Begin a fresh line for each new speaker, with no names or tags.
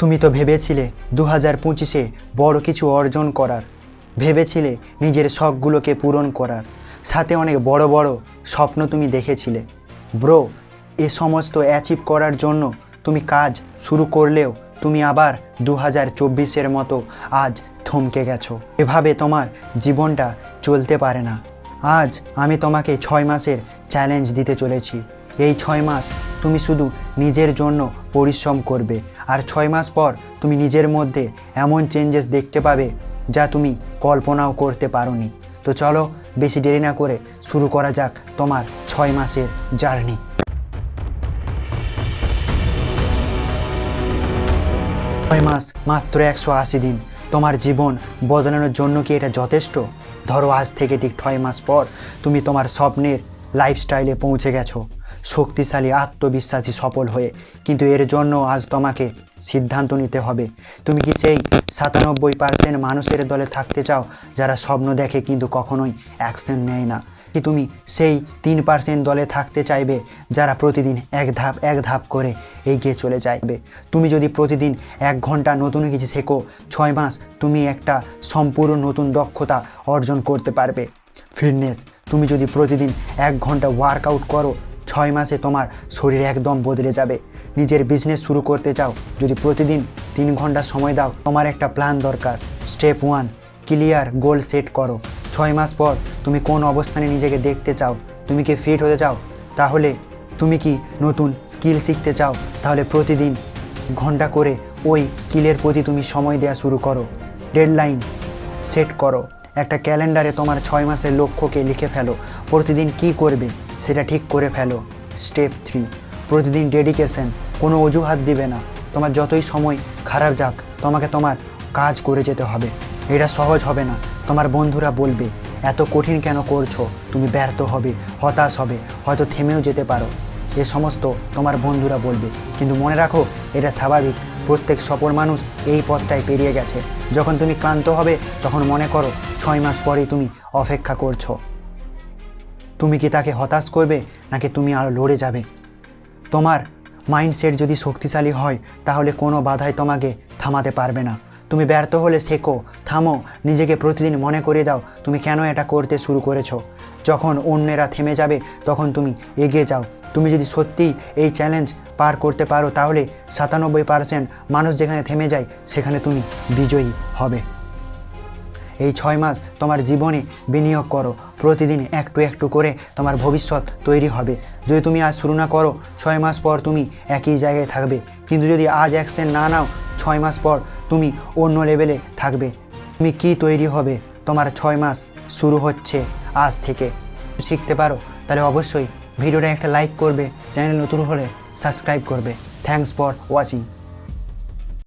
তুমি তো ভেবেছিলে দু হাজার পঁচিশে বড় কিছু অর্জন করার। ভেবেছিলে নিজের শখগুলোকে পূরণ করার। সাথে অনেক বড় বড় স্বপ্ন তুমি দেখেছিলে। ব্রো, এ সমস্ত অ্যাচিভ করার জন্য তুমি কাজ শুরু করলেও তুমি আবার দু হাজার চব্বিশের মতো আজ থমকে গেছো। এভাবে তোমার জীবনটা চলতে পারে না। আজ আমি তোমাকে ছয় মাসের চ্যালেঞ্জ দিতে চলেছি। এই ছয় মাস তুমি শুধু নিজের জন্য পরিশ্রম করবে আর ছয় মাস পর তুমি নিজের মধ্যে এমন চেঞ্জেস দেখতে পাবে যা তুমি কল্পনাও করতে পারোনি। তো চলো বেশি দেরি না করে শুরু করা যাক তোমার ছয় মাসের জার্নি। ছয় মাস মাত্র একশো আশি দিন। তোমার জীবন বদলানোর জন্য কি এটা যথেষ্ট? ধরো আজ থেকে ঠিক ছয় মাস পর তুমি তোমার স্বপ্নের লাইফস্টাইলে পৌঁছে গেছো। শক্তিশালী, আত্মবিশ্বাসী, সফল হয়ে। কিন্তু এর জন্য আজ তোমাকে সিদ্ধান্ত নিতে হবে। তুমি কি সেই সাতানব্বই পার্সেন্ট মানুষের দলে থাকতে চাও, যারা স্বপ্ন দেখে কিন্তু কখনোই অ্যাকশন নেয় না? কি তুমি সেই তিন পার্সেন্ট দলে থাকতে চাইবে, যারা প্রতিদিন এক ধাপ এক ধাপ করে এগিয়ে চলে যাইবে? তুমি যদি প্রতিদিন এক ঘণ্টা নতুন কিছু শেখো, ছয় মাস তুমি একটা সম্পূর্ণ নতুন দক্ষতা অর্জন করতে পারবে। ফিটনেস, তুমি যদি প্রতিদিন এক ঘণ্টা ওয়ার্কআউট করো, ছয় মাসে তোমার শরীর একদম বদলে যাবে। নিজের বিজনেস শুরু করতে চাও, যদি প্রতিদিন তিন ঘণ্টা সময় দাও, তোমার একটা প্ল্যান দরকার। Step one clear goal set করো। ছয় মাস পর তুমি কোন অবস্থানে নিজেকে দেখতে চাও, তুমি কি ফিট হতে চাও? তাহলে তুমি কি নতুন স্কিল শিখতে চাও? তাহলে প্রতিদিন ঘণ্টা করে ওই কিলের প্রতি তুমি সময় দেওয়া শুরু করো। ডেডলাইন সেট করো। একটা ক্যালেন্ডারে তোমার ছয় মাসের লক্ষ্যকে লিখে ফেলো। প্রতিদিন কি করবে, সেটা ঠিক করে ফেলো। স্টেপ থ্রি প্রতিদিন ডেডিকেশন কোনো অজুহাত দিবে না। তোমার যতই সময় খারাপ যাক, তোমাকে তোমার কাজ করে যেতে হবে। এটা সহজ হবে না। তোমার বন্ধুরা বলবে, এত কঠিন কেন করছ? তুমি ব্যর্থ হবে, হতাশ হবে, হয়তো থেমেও যেতে পারো। এ সমস্ত তোমার বন্ধুরা বলবে। কিন্তু মনে রাখো, এটা স্বাভাবিক। প্রত্যেক সফল মানুষ এই পথটাই পেরিয়ে গেছে। যখন তুমি ক্লান্ত হবে, তখন মনে করো, ছয় মাস পরেই তুমি অপেক্ষা করছ। তুমি কি তাকে হতাশ করবে, নাকি তুমি আরও লড়ে যাবে? তোমার মাইন্ডসেট যদি শক্তিশালী হয়, তাহলে কোনো বাধাই তোমাকে থামাতে পারবে না। তুমি ব্যর্থ হলে শেখো, থামো, নিজেকে প্রতিদিন মনে করে দাও, তুমি কেন এটা করতে শুরু করেছ? যখন অন্যেরা থেমে যাবে, তখন তুমি এগিয়ে যাও। তুমি যদি সত্যিই এই চ্যালেঞ্জ পার করতে পারো, তাহলে সাতানব্বই পার্সেন্ট মানুষ যেখানে থেমে যায়, সেখানে তুমি বিজয়ী হবে। এই ছয় মাস তোমার জীবনে বিনিয়োগ করো। প্রতিদিন একটু একটু করে তোমার ভবিষ্যৎ তৈরি হবে। যদি তুমি আজ শুরু না করো, ছয় মাস পর তুমি একই জায়গায় থাকবে। কিন্তু যদি আজ অ্যাকশন না নাও, ছয় মাস পর তুমি অন্য লেভেলে থাকবে। তুমি কি তৈরি হবে? তোমার ছয় মাস শুরু হচ্ছে আজ থেকে। শিখতে পারো, তাহলে অবশ্যই ভিডিওটা একটা লাইক করবে, চ্যানেল নতুন হলে সাবস্ক্রাইব করবে। Thanks for watching